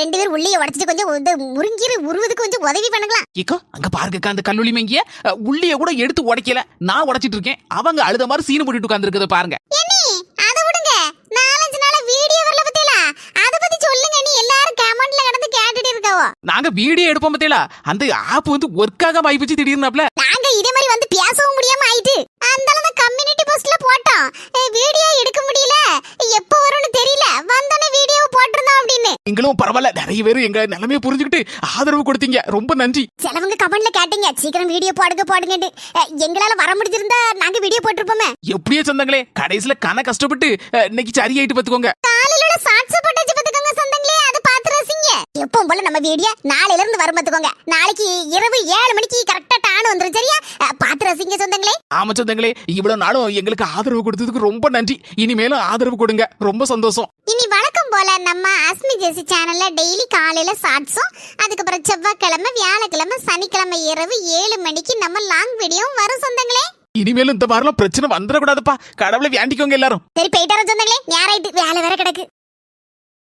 ரெண்டு பேரும் உள்ளே உடைச்சிட்டு கொஞ்சம் இந்த முருங்கீரை உருவதுக்கு கொஞ்சம் உதவி பண்ணுங்களா ஏக்கோ அங்க பாருங்கக்கா அந்த கல்லூலி மங்கிய. உள்ளிய கூட எடுத்து உடைக்கல. நான் உடைச்சிட்டு இருக்கேன். அவங்க அழுத மாதிரி சீனு போட்டுட்டு உட்காந்துருக்கத பாருங்க. அதை விடுங்க. நாலஞ்சு நாள வீடியோ வரல பத்தியலா? அத பத்தி சொல்லுங்க நீ எல்லாரும் கமெண்ட்ல கடந்து கேட்டுட்டு இருக்காவோ. நாங்க வீடியோ எடுப்போம் பத்தியலா? அந்த ஆப் வந்து ஒர்க் ஆகாம ஆயிப்போச்சு திடீர்னாப்ல. நாங்க இதே மாதிரி வந்து பேசவும் முடியாம ஆயிட்டு அந்த கம்யூனிட்டி போஸ்ட்ல போட்டோம். நீங்களும் பரவாயில்ல நிறைய பேர் எங்க நிலைமைய புரிஞ்சுக்கிட்டு ஆதரவு கொடுத்தீங்க. ரொம்ப நன்றி. சிலவங்க கமெண்ட்ல கேட்டீங்க. சீக்கிரம் வீடியோ போடுங்க போடுங்கன்னு அஹ், எங்களால வர முடிஞ்சிருந்தா நாங்க வீடியோ போட்டிருப்போமே. எப்படியோ சொந்தங்களே கடைசியில கன கஷ்டப்பட்டு அஹ், இன்னைக்கு சரியாயிட்டு பாத்துக்கோங்க காலையில ஷார்ட்ஸ் போட்டாச்சு பாத்துக்கோங்க சொந்தங்களே. அதை பார்த்து ரசிங்க. எப்பவும் போல நம்ம வீடியோ நாளையில இருந்து வரும் பாத்துக்கோங்க நாளைக்கு இரவு ஏழு மணிக்கு கரெக்டா டான் வந்துரும் சரியா? அஹ், பார்த்து ரசிங்க சொந்தங்களே. ஆமா சொந்தங்களே இவ்வளவு நாளும் எங்களுக்கு ஆதரவு கொடுத்ததுக்கு ரொம்ப நன்றி. இனிமேலும் ஆதரவு கொடுங்க. ரொம்ப சந்தோஷம். போல நம்ம அஸ்மி ஜெசி சேனல்ல டெய்லி காலையில ஷார்ட்ஸும் அதுக்கப்புறம் செவ்வாய்க்கிழமை வியாழக்கிழமை சனிக்கிழமை இரவு ஏழு மணிக்கு நம்ம லாங் வீடியோவும் வரும் சொந்தங்களே. இனிமேலும் இந்த மாதிரிலாம் பிரச்சனை வந்துடக்கூடாதுப்பா. கடவுளை வேண்டிக்கோங்க எல்லாரும். சரி போயிட்டு வர சொந்தங்களே. நேராயிட்டு வேலை வேற கிடக்கு.